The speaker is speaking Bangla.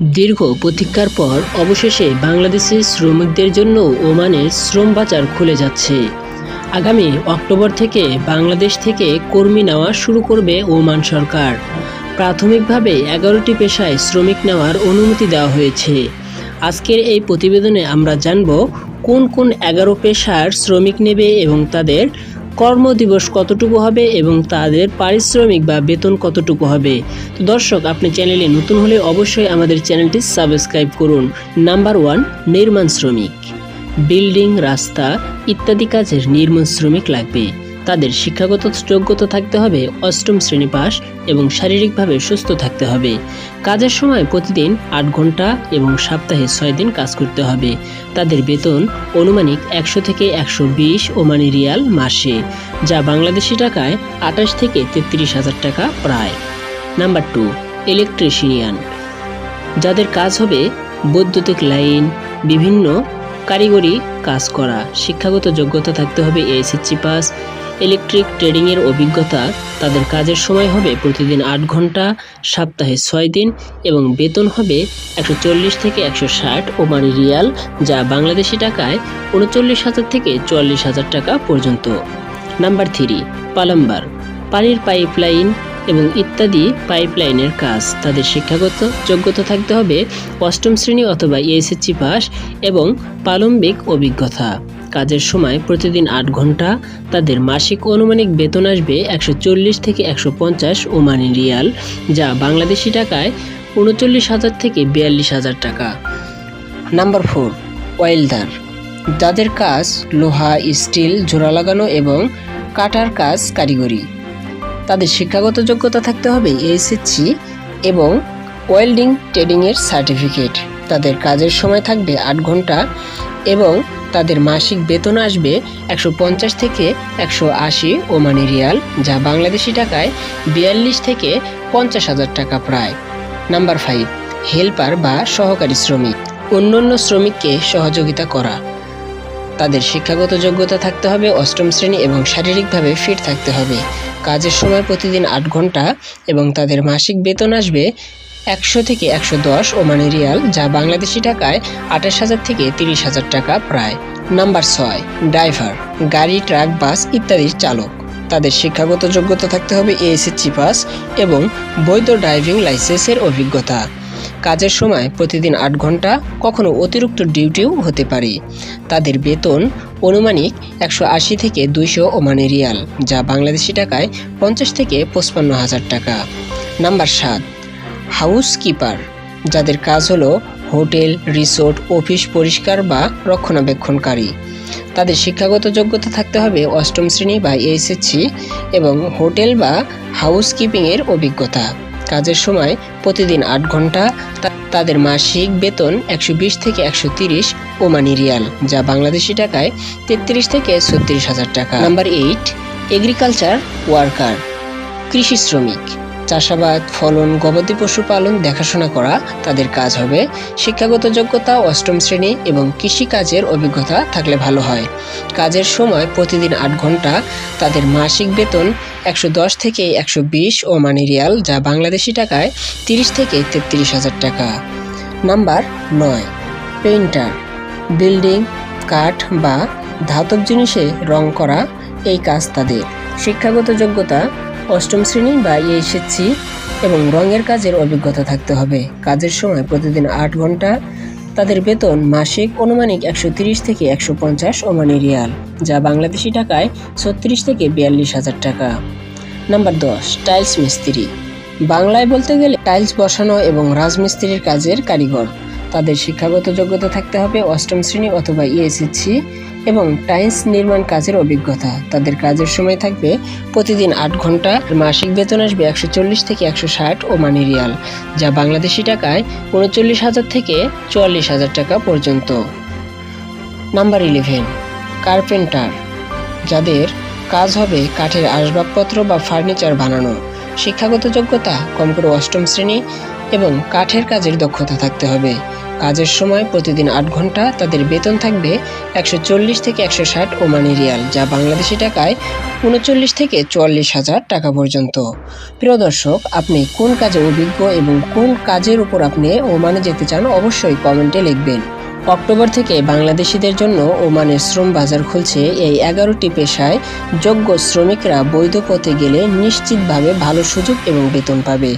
দীর্ঘ প্রতীক্ষার পর অবশেষে বাংলাদেশি শ্রমিকদের জন্য ওমানের শ্রম বাজার খুলে যাচ্ছে। আগামী অক্টোবর থেকে বাংলাদেশ থেকে কর্মী নেওয়া শুরু করবে ওমান সরকার। প্রাথমিকভাবে এগারোটি পেশায় শ্রমিক নেওয়ার অনুমতি দেওয়া হয়েছে। আজকের এই প্রতিবেদনে আমরা জানব কোন কোন এগারো পেশার শ্রমিক নেবে এবং তাদের কর্মদিবস কতটুকু হবে এবং তাদের পারিশ্রমিক বা বেতন কতটুকু হবে? তো দর্শক, আপনি চ্যানেলে নতুন হলে অবশ্যই আমাদের চ্যানেলটি সাবস্ক্রাইব করুন। নাম্বার ওয়ান, নির্মাণ শ্রমিক। বিল্ডিং, রাস্তা ইত্যাদি কাজের নির্মাণ শ্রমিক লাগবে। তাদের শিক্ষাগত যোগ্যতা থাকতে হবে, অষ্টম শ্রেণি পাস এবং শারীরিকভাবে সুস্থ থাকতে হবে। কাজের সময় প্রতিদিন আট ঘণ্টা এবং সপ্তাহে ছয় দিন কাজ করতে হবে। তাদের বেতন অনুমানিক একশো থেকে একশো বিশ ওমানি রিয়াল মাসে, যা বাংলাদেশি টাকায় আঠাশ থেকে তেত্রিশ হাজার টাকা প্রায়। Number two, electrician. যাদের কাজ হবে বৈদ্যুতিক লাইন, বিভিন্ন কারিগরি কাজ করা, শিক্ষাগত যোগ্যতা থাকতে হবে এসএসসি পাস ইলেকট্রিক ট্রেডিংয়ের অভিজ্ঞতা তাদের কাজের সময় হবে প্রতিদিন আট ঘণ্টা, সপ্তাহে ছয় দিন এবং বেতন হবে একশো চল্লিশ থেকে একশো ষাট ওমানি রিয়াল, যা বাংলাদেশি টাকায় উনচল্লিশ হাজার থেকে চুয়াল্লিশ হাজার টাকা পর্যন্ত। Number three, plumber. পানির পাইপলাইন এবং ইত্যাদি পাইপলাইনের কাজ। তাদের শিক্ষাগত যোগ্যতা থাকতে হবে অষ্টম শ্রেণি অথবা এসএসসি পাস এবং প্রারম্ভিক অভিজ্ঞতা। কাজের সময় প্রতিদিন আট ঘণ্টা, তাদের মাসিক অনুমানিক বেতন আসবে একশো চল্লিশ থেকে একশো পঞ্চাশ ওমানি রিয়াল, যা বাংলাদেশি টাকায় উনচল্লিশ হাজার থেকে বিয়াল্লিশ হাজার টাকা। নাম্বার ফোর ওয়েলদার যাদের কাজ লোহা, স্টিল, জোড়া লাগানো এবং কাটার কাজ কারিগরি। তাদের শিক্ষাগত যোগ্যতা থাকতে হবে এইচএসসি এবং ওয়েল্ডিং ট্রেডিংয়ের সার্টিফিকেট। তাদের কাজের সময় থাকবে আট ঘণ্টা এবং তাদের মাসিক বেতন আসবে একশো পঞ্চাশ থেকে একশো আশি ওমানি রিয়াল, যা বাংলাদেশি টাকায় বিয়াল্লিশ থেকে পঞ্চাশ হাজার টাকা প্রায়। নাম্বার ফাইভ, হেল্পার বা সহকারী শ্রমিক। অন্যান্য শ্রমিককে সহযোগিতা করা। তাদের শিক্ষাগত যোগ্যতা থাকতে হবে, অষ্টম শ্রেণি এবং শারীরিকভাবে ফিট থাকতে হবে। কাজের সময় প্রতিদিন আট ঘণ্টা এবং তাদের মাসিক বেতন আসবে একশো থেকে একশো দশ ওমানি রিয়াল, যা বাংলাদেশি টাকায় আঠাশ হাজার থেকে তিরিশ হাজার টাকা প্রায়। নাম্বার ছয়, ড্রাইভার, গাড়ি, ট্রাক, বাস ইত্যাদির চালক। তাদের শিক্ষাগত যোগ্যতা থাকতে হবে এএসএসসি পাস এবং বৈধ ড্রাইভিং লাইসেন্সের অভিজ্ঞতা। কাজের সময় প্রতিদিন আট ঘণ্টা, কখনো অতিরিক্ত ডিউটিও হতে পারে। তাদের বেতন অনুমানিক একশো আশি থেকে দুইশো ওমানি রিয়াল, যা বাংলাদেশি টাকায় পঞ্চাশ থেকে পঁচপান্ন হাজার টাকা। নাম্বার সাত হাউস কিপার যাদের কাজ হলো হোটেল, রিসোর্ট, অফিস পরিষ্কার বা রক্ষণাবেক্ষণকারী। তাদের শিক্ষাগত যোগ্যতা থাকতে হবে অষ্টম শ্রেণি বা এইচএসসি এবং হোটেল বা হাউস কিপিংয়ের অভিজ্ঞতা। কাজের সময় প্রতিদিন আট ঘণ্টা তাদের মাসিক বেতন একশো বিশ থেকে একশো তিরিশ ওমানি রিয়াল, যা বাংলাদেশি টাকায় তেত্রিশ থেকে ছত্রিশ হাজার টাকা। নাম্বার এইট, এগ্রিকালচার ওয়ার্কার, কৃষি শ্রমিক। চাষাবাদ, ফলন, গবাদি পশু পালন, দেখাশোনা করা, তাদের কাজ হবে। শিক্ষাগত যোগ্যতা, অষ্টম শ্রেণি এবং কৃষিকাজের অভিজ্ঞতা থাকলে ভালো হয়। কাজের সময় প্রতিদিন আট ঘণ্টা, তাদের মাসিক বেতন একশো দশ থেকে একশো বিশ ওমানি রিয়াল, যা বাংলাদেশি টাকায় তিরিশ থেকে তেত্রিশ হাজার টাকা। নাম্বার নয়, পেইন্টার। বিল্ডিং, কাঠ বা ধাতব জিনিসে রং করা, এই কাজ তাদের। শিক্ষাগত যোগ্যতা অষ্টম শ্রেণি বা এইচএসসি এবং রঙের কাজের অভিজ্ঞতা থাকতে হবে। কাজের সময় প্রতিদিন আট ঘণ্টা, তাদের বেতন মাসিক অনুমানিক একশো থেকে একশো পঞ্চাশ ওমানি রিয়াল, যা বাংলাদেশি টাকায় ছত্রিশ থেকে বিয়াল্লিশ হাজার টাকা। নাম্বার দশ, টাইলস মিস্ত্রি। বাংলায় বলতে গেলে টাইলস বসানো এবং রাজমিস্ত্রির কাজের কারিগর। তাদের শিক্ষাগত যোগ্যতা থাকতে হবে অষ্টম শ্রেণি অথবা ইএসএসসি এবং টাইলস নির্মাণ কাজের অভিজ্ঞতা। তাদের কাজের সময় থাকবে প্রতিদিন আট ঘণ্টা মাসিক বেতন আসবে একশো চল্লিশ থেকে একশো ষাট ওমানি রিয়াল, যা বাংলাদেশি টাকায় উনচল্লিশ হাজার থেকে চুয়াল্লিশ হাজার টাকা পর্যন্ত। নাম্বার ইলেভেন, কার্পেন্টার, যাদের কাজ হবে কাঠের আসবাবপত্র বা ফার্নিচার বানানো। শিক্ষাগত যোগ্যতা, কম করে অষ্টম শ্রেণি এবং কাঠের কাজের দক্ষতা থাকতে হবে। কাজের সময় প্রতিদিন আট ঘণ্টা তাদের বেতন থাকবে একশো চল্লিশ থেকে একশো ষাট ওমানি রিয়াল, যা বাংলাদেশি টাকায় উনচল্লিশ থেকে চুয়াল্লিশ হাজার টাকা পর্যন্ত। প্রিয় দর্শক, আপনি কোন কাজে অভিজ্ঞ এবং কোন কাজের উপর আপনি ওমানে যেতে চান অবশ্যই কমেন্টে লিখবেন। অক্টোবর থেকে বাংলাদেশিদের জন্য ওমানের শ্রম বাজার খুলছে এই এগারোটি পেশায়। যোগ্য শ্রমিকরা বৈধ পথে গেলে নিশ্চিতভাবে ভালো সুযোগ এবং বেতন পাবে।